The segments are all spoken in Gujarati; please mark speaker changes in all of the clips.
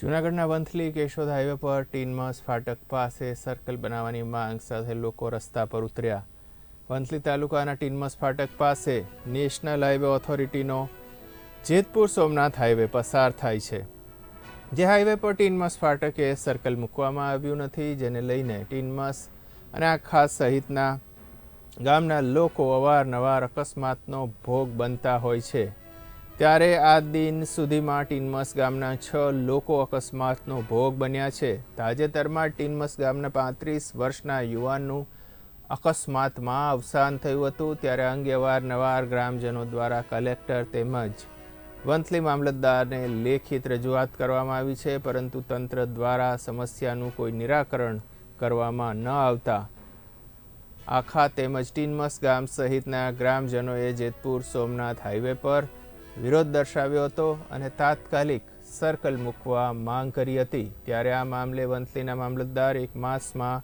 Speaker 1: જૂનાગઢના વંથલી કેશોદ હાઈવે પર ટીનમસ ફાટક પાસે સર્કલ બનાવવાની માંગ સાથે લોકો રસ્તા પર ઉતર્યા. વંથલી તાલુકાના ટીનમસ ફાટક પાસે નેશનલ હાઈવે ઓથોરિટીનો જેતપુર સોમનાથ હાઈવે પસાર થાય છે. જે હાઈવે પર ટીનમસ ફાટકે સર્કલ મૂકવામાં આવ્યું નથી, જેને લઈને ટીનમસ અને આખા સહિતના ગામના લોકો અવારનવાર અકસ્માતનો ભોગ બનતા હોય છે. ત્યારે આ દિન સુધીમાં ટીનમસ ગામના છ લોકો અકસ્માતનો ભોગ બન્યા છે. તાજેતરમાં ટીનમસ ગામના પાંત્રીસ વર્ષના યુવાનનું અકસ્માતમાં અવસાન થયું હતું. ત્યારે અંગેવાર અંગે અવારનવાર ગ્રામજનો દ્વારા કલેક્ટર તેમજ વંથલી મામલતદારને લેખિત રજૂઆત કરવામાં આવી છે, પરંતુ તંત્ર દ્વારા સમસ્યાનું કોઈ નિરાકરણ કરવામાં ન આવતા. આખા તેમજ ટીનમસ ગામ સહિતના ગ્રામજનોએ જેતપુર સોમનાથ હાઈવે પર વિરોધ દર્શાવ્યો હતો અને તાત્કાલિક સર્કલ મૂકવા માંગ કરી હતી. ત્યારે આ મામલે વંથલીના મામલતદાર એક માસમાં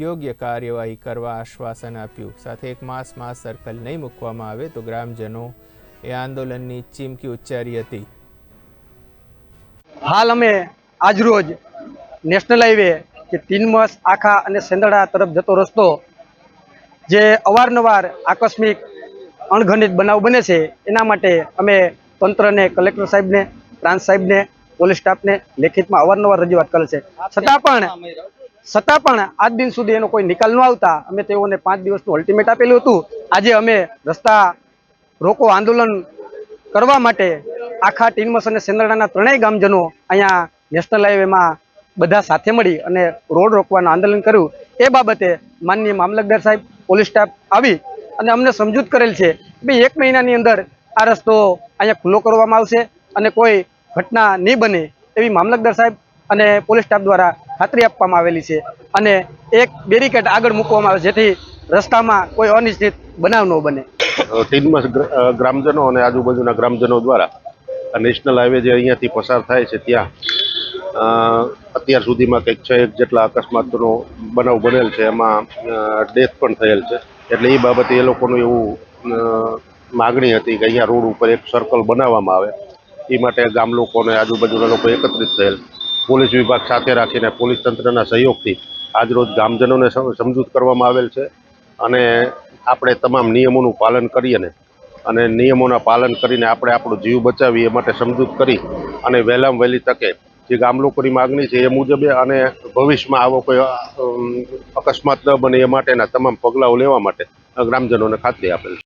Speaker 1: યોગ્ય કાર્યવાહી કરવા આશ્વાસન આપ્યું. સાથે એક માસમાં સર્કલ નહીં મૂકવામાં આવે તો ગ્રામજનો એ આંદોલનની ચીમકી ઉચ્ચારી હતી.
Speaker 2: હાલ અમે આજરોજ નેશનલ હાઈવે કે તીનમસ આખા અને સેંદડા તરફ જતો રસ્તો જે અવારનવાર આકસ્મિક અણઘનિત બનાવ બને છે, એના માટે અમે તંત્રને, કલેક્ટર સાહેબને, પ્રાંત સાહેબને, પોલીસ સ્ટાફને લેખિતમાં અવારનવાર રજૂઆત કરે છે. છતાં પણ છતાં પણ આજ દિન સુધી એનો કોઈ નિકાલ ન આવતા અમે તેઓને પાંચ દિવસનું અલ્ટિમેટ આપેલું હતું. આજે અમે રસ્તા રોકો આંદોલન કરવા માટે આખા ટીનમસ અને સેંદરડાના ત્રણેય ગામજનો અહીંયા નેશનલ હાઈવેમાં બધા સાથે મળી અને રોડ રોકવાનું આંદોલન કર્યું. એ બાબતે માનનીય મામલતદાર સાહેબ, પોલીસ સ્ટાફ આવી અને અમને સમજૂત કરેલ છે બે એક મહિનાની અંદર આ રસ્તો અહીંયા ખુલ્લો કરવામાં આવશે અને કોઈ ઘટના નહીં બને એવી મામલતદાર સાહેબ અને પોલીસ સ્ટાફ દ્વારા ખાતરી આપવામાં આવેલી છે અને એક બેરિકેડ આગળ મૂકવામાં આવે જેથી રસ્તામાં કોઈ અનિશ્ચિત બનાવ ન બને.
Speaker 3: ટીનમસ ગ્રામજનો અને આજુબાજુના ગ્રામજનો દ્વારા નેશનલ હાઈવે જે અહીંયાથી પસાર થાય છે ત્યાં અત્યાર સુધીમાં કંઈક છ એક જેટલા અકસ્માતનો બનાવ બનેલ છે. એમાં ડેથ પણ થયેલ છે. એટલે એ બાબતે એ લોકોનું એવું માગણી હતી કે અહીંયા રોડ ઉપર એક સર્કલ બનાવવામાં આવે. એ માટે ગામ લોકો આજુબાજુના લોકો એકત્રિત થયેલ. પોલીસ વિભાગ સાથે રાખીને પોલીસ તંત્રના સહયોગથી આજરોજ ગામજનોને સમજૂત કરવામાં આવેલ છે. અને આપણે તમામ નિયમોનું પાલન કરીએને અને નિયમોના પાલન કરીને આપણે આપણો જીવ બચાવીએ માટે સમજૂત કરી અને વહેલામાં વહેલી તકે જે ગામ લોકોની માગણી છે એ મુજબે અને ભવિષ્યમાં આવો કોઈ અકસ્માત ન બને એ માટેના તમામ પગલાઓ લેવા માટે ગ્રામજનોને ખાતરી આપેલ છે.